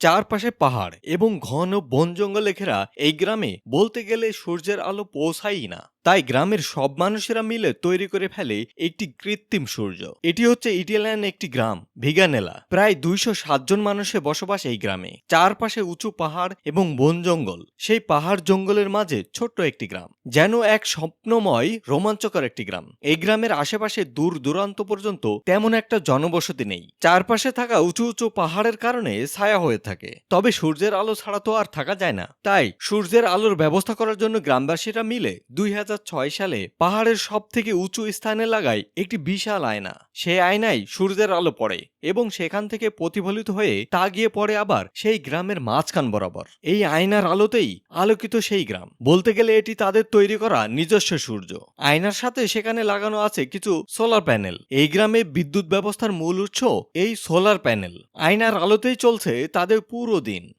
চারপাশে পাহাড় এবং ঘন বন জঙ্গলে ঘেরা এই গ্রামে বলতে গেলে সূর্যের আলো পৌঁছায়ই না। তাই গ্রামের সব মানুষেরা মিলে তৈরি করে ফেলে একটি কৃত্রিম সূর্য। এটি হচ্ছে ইটালিয়ান একটি গ্রাম, ভিগানেলা। প্রায় দুইশো সাতজন মানুষের বসবাস এই গ্রামে। চারপাশে উঁচু পাহাড় এবং বন জঙ্গল। সেই পাহাড় জঙ্গলের মাঝে ছোট্ট একটি গ্রাম, যেন এক স্বপ্নময়, রোমাঞ্চকর একটি গ্রাম। এই গ্রামের আশেপাশে দূর দূরান্ত পর্যন্ত তেমন একটা জনবসতি নেই। চারপাশে থাকা উঁচু উঁচু পাহাড়ের কারণে ছায়া হয়ে থাকে। তবে সূর্যের আলো ছাড়া তো আর থাকা যায় না। তাই সূর্যের আলোর ব্যবস্থা করার জন্য গ্রামবাসীরা মিলে দুই হাজার সালে পাহাড়ের সব থেকে উঁচু স্থানে লাগায় একটি বিশাল আয়না। সেই আয়নায় সূর্যের আলো পড়ে এবং সেখান থেকে প্রতিফলিত হয়ে তা গিয়ে পড়ে আবার সেই গ্রামের মাঝখান বরাবর। এই আয়নার আলোতেই আলোকিত সেই গ্রাম। বলতে গেলে এটি তাদের তৈরি করা নিজস্ব সূর্য। আয়নার সাথে সেখানে লাগানো আছে কিছু সোলার প্যানেল। এই গ্রামে বিদ্যুৎ ব্যবস্থার মূল উৎস এই সোলার প্যানেল। আয়নার আলোতেই চলছে তাদের পুরো দিন।